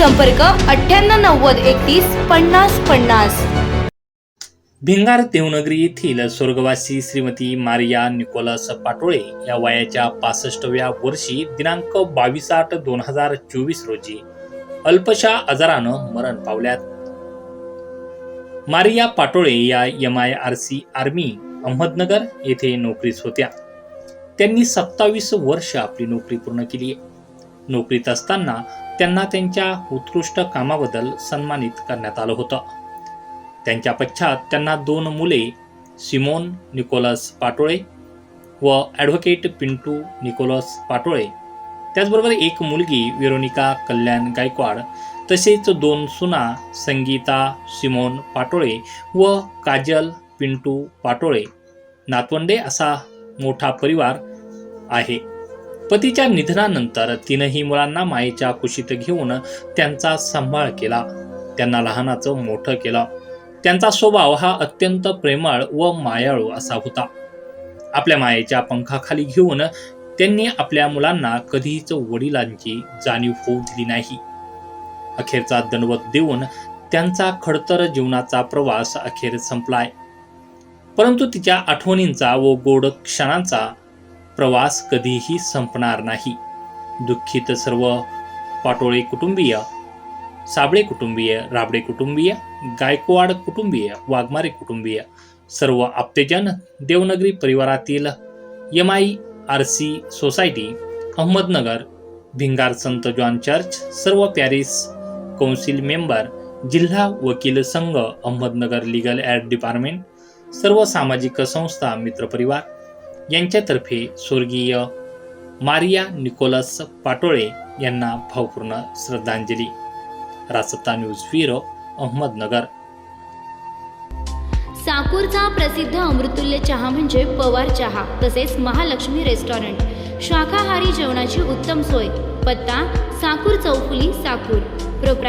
संपर्क अठ्ठ्याण्णव नव्वद एकतीस पन्नास पन्नास. भिंगार देवनगरी येथील स्वर्गवासी श्रीमती मारिया निकोलस पाटोळे या वयाच्या पासष्टव्या वर्षी दिनांक बावीस आठ दोन हजार चोवीस रोजी अल्पशा आजारानं मरण पावल्यात. मारिया पाटोळे या M I R C army Ahmednagar येथे नोकरीस होत्या. त्यांनी सत्तावीस वर्ष आपली नोकरी पूर्ण केली. नोकरीत असताना त्यांना त्यांच्या उत्कृष्ट कामाबद्दल सन्मानित करण्यात आलं होतं. त्यांच्या पश्चात त्यांना दोन मुले सिमोन निकोलस पाटोळे व ॲडव्होकेट पिंटू निकोलस पाटोळे त्याचबरोबर एक मुलगी वेरोनिका कल्याण गायकवाड तसेच दोन सुना संगीता सिमोन पाटोळे व काजल पिंटू पाटोळे. नातवंडे असा मोठा परिवार आहे. पतीच्या निधनानंतर तिनंही मुलांना मायेच्या कुशीत घेऊन त्यांचा सांभाळ केला. त्यांना लहानाचं मोठं केलं. त्यांचा स्वभाव हा अत्यंत प्रेमळ व मायाळू असा होता. आपल्या मायेच्या पंखाखाली घेऊन त्यांनी आपल्या मुलांना कधीच वडिलांची जाणीव होऊ दिली नाही. अखेरचा दंडवत देऊन त्यांचा खडतर जीवनाचा प्रवास अखेर संपलाय. परंतु तिच्या आठवणींचा व गोड क्षणांचा प्रवास कधीही संपणार नाही. दुःखित सर्व पाटोळे कुटुंबीय साबळे कुटुंबीय राबडे कुटुंबीय गायकवाड कुटुंबीय वाघमारे कुटुंबीय सर्व आप्तेजन देवनगरी परिवारातील M I R C society Ahmednagar Bhingar Sant John church सर्व पॅरिस कौन्सिल मेंबर जिल्हा वकील संघ अहमदनगर लीगल ॲड डिपार्टमेंट सर्व सामाजिक संस्था मित्रपरिवार यांच्यातर्फे स्वर्गीय मारिया निकोलस पाटोळे यांना भावपूर्ण श्रद्धांजली. रासत्ता न्यूज ब्युरो अहमदनगर. साकूरचा प्रसिद्ध अमृतुल्य चहा म्हणजे पवार चहा तसेच महालक्ष्मी रेस्टॉरंट. शाकाहारी जेवणाची उत्तम सोय पत्ता साकूर चौफुली साकूर.